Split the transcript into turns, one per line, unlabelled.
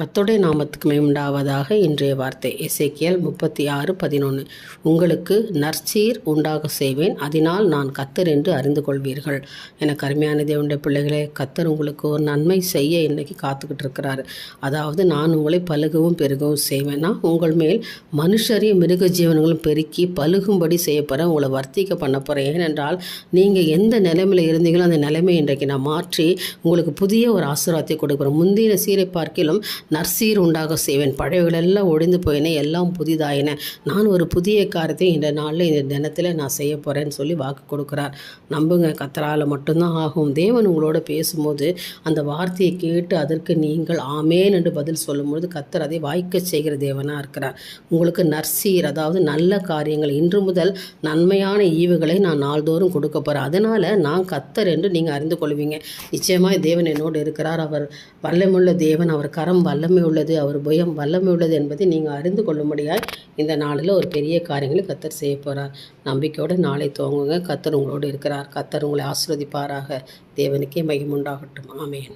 கத்தோடைய நாமத்துக்கு மேம்படாவதாக இன்றைய வார்த்தை. எசேக்கியல் முப்பத்தி ஆறு பதினொன்று உங்களுக்கு நற்சீர் உண்டாக செய்வேன். அதனால் நான் கத்தர் என்று அறிந்து கொள்வீர்கள். எனக்கு அருமையான தேவனுடைய பிள்ளைகளே கத்தர் உங்களுக்கு ஒரு நன்மை செய்ய இன்றைக்கி காத்துக்கிட்டு இருக்கிறாரு. அதாவது நான் உங்களை பழுகவும் பெருகவும் செய்வேன். நான் உங்கள் மேல் மனுஷரையும் மிருக ஜீவனங்களும் பெருக்கி பழுகும்படி செய்ய போகிறேன் உங்களை வர்த்திக்க பண்ண போகிறேன் ஏனென்றால் நீங்கள் எந்த நிலைமையில் இருந்தீங்களோ அந்த நிலைமை இன்றைக்கு நான் மாற்றி உங்களுக்கு புதிய ஒரு ஆசீர்வாதத்தை கொடுக்குறேன் முந்தின சீரை பார்க்கிலும் நற்சீர் உண்டாக செய்வேன். பழையவர்களெல்லாம் ஒழிந்து போயின எல்லாம் புதிதாயின. நான் ஒரு புதிய காரியத்தை இந்த நாளில் இந்த தினத்தில் நான் செய்ய போகிறேன்னு சொல்லி வாக்கு கொடுக்குறார். நம்புங்க கத்தரால் மட்டும்தான் ஆகும். தேவன் உங்களோட பேசும்போது அந்த வார்த்தையை கேட்டு அதற்கு நீங்கள் ஆமேன் என்று பதில் சொல்லும்போது கத்தர் அதை வாய்க்க செய்கிற தேவனாக இருக்கிறார். உங்களுக்கு நற்சீர் அதாவது நல்ல காரியங்கள் இன்று முதல் நன்மையான ஈவுகளை நான் நாள்தோறும் கொடுக்க போகிறேன் அதனால் நான் கத்தர் என்று நீங்கள் அறிந்து கொள்வீங்க. நிச்சயமாக தேவன் என்னோடு இருக்கிறார். அவர் வல்லமுள்ள தேவன். அவர் கரம் வல்லமை உள்ளது அவர் புயம் வல்லமை உள்ளது என்பதை நீங்கள் அறிந்து கொள்ளும்படியாய் இந்த நாளில் ஒரு பெரிய காரியங்களை கத்தர் செய்ய போகிறார் நம்பிக்கையோடு நாளை துவங்குங்க. கத்தர் உங்களோடு இருக்கிறார். கத்தர் உங்களை ஆசிர்வதிப்பாராக. தேவனுக்கே மகிமுண்டாகட்டும் ஆமேன்.